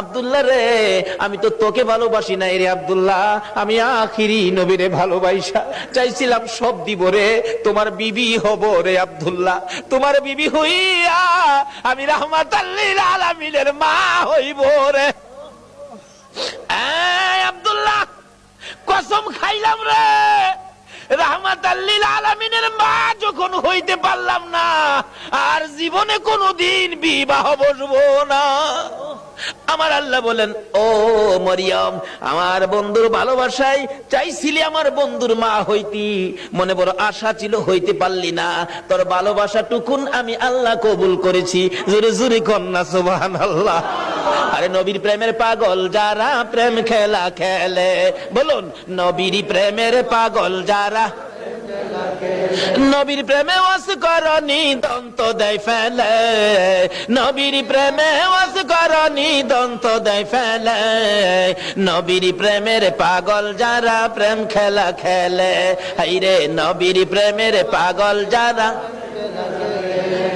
আব্দুল্লাহ রে, আমি তো তোকে ভালোবাসি না রে আবদুল্লাহ। আমি আখিরি নবীরে ভালোবাসা চাইছিলাম সব দিব রে, তোমার বিবি হব রে আব্দুল্লাহ। তোমার বিবি হইয়া আমি রহমাত আলামিনের মা হইব রে। আব্দুল্লাহ, কসম খাইলাম রে। রহমাত আলামিনের মা যখন হইতে পারলাম না, আর জীবনে কোনোদিন বিবাহ বসবো না। আমার আল্লাহ বলেন, ও মরিয়ম, আমার বন্ধুর ভালোবাসায় চাইছিলি আমার বন্ধুর মা হইতি। মনে বড় আশা ছিল হইতে পারলি না। তোর ভালোবাসা টুকুন আমি আল্লাহ কবুল করেছি। জোরে জোরে কন্যা সুবহান আল্লাহ আরে নবীর প্রেমের পাগল, যারা প্রেম খেলা খেলে, বলুন, নবীর প্রেমের পাগল যারা নবীর প্রেমে ওয়াস করনি, দন্ত দেয় ফেলে। নবীর প্রেমে ওয়াস করনি, দন্ত দেয় ফেলে। নবীর প্রেমের পাগল যারা প্রেম খেলা খেলে, হাইরে নবীর প্রেমের পাগল যারা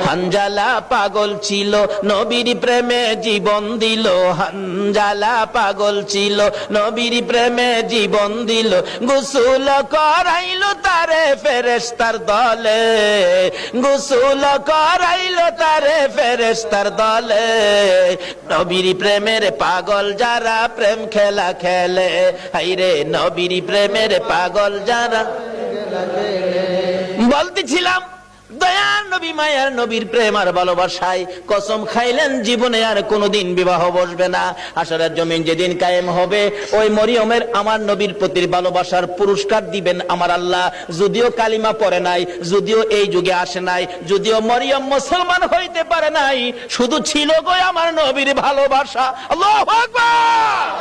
হানজালা পাগল ছিল, নবীর প্রেমে জীবন দিল। হানজালা পাগল ছিল, নবীর প্রেমে জীবন দিল। গোসুল করাইল তারে ফেরেস্তার দলে। গোসুল করাইল তারে ফেরেস্তার দলে। নবীর প্রেমের পাগল যারা প্রেম খেলা খেলে, হাইরে নবীর প্রেমের পাগল যারা বলতেছিলাম দয়ার নবী, মায়ার নবীর প্রেম আর ভালোবাসায় কসম খাইলেন, জীবনে আর কোনোদিন বিবাহ বসবে না। জমিন যেদিন কায়েম হবে, ওই মরিয়মের আমার নবীর প্রতি ভালোবাসার পুরস্কার দিবেন আমার আল্লাহ। যদিও কালিমা পড়ে নাই, যদিও এই যুগে আসে নাই, যদিও মরিয়ম মুসলমান হইতে পারে নাই, শুধু ছিল গো আমার নবীর ভালোবাসা। আল্লাহু আকবার!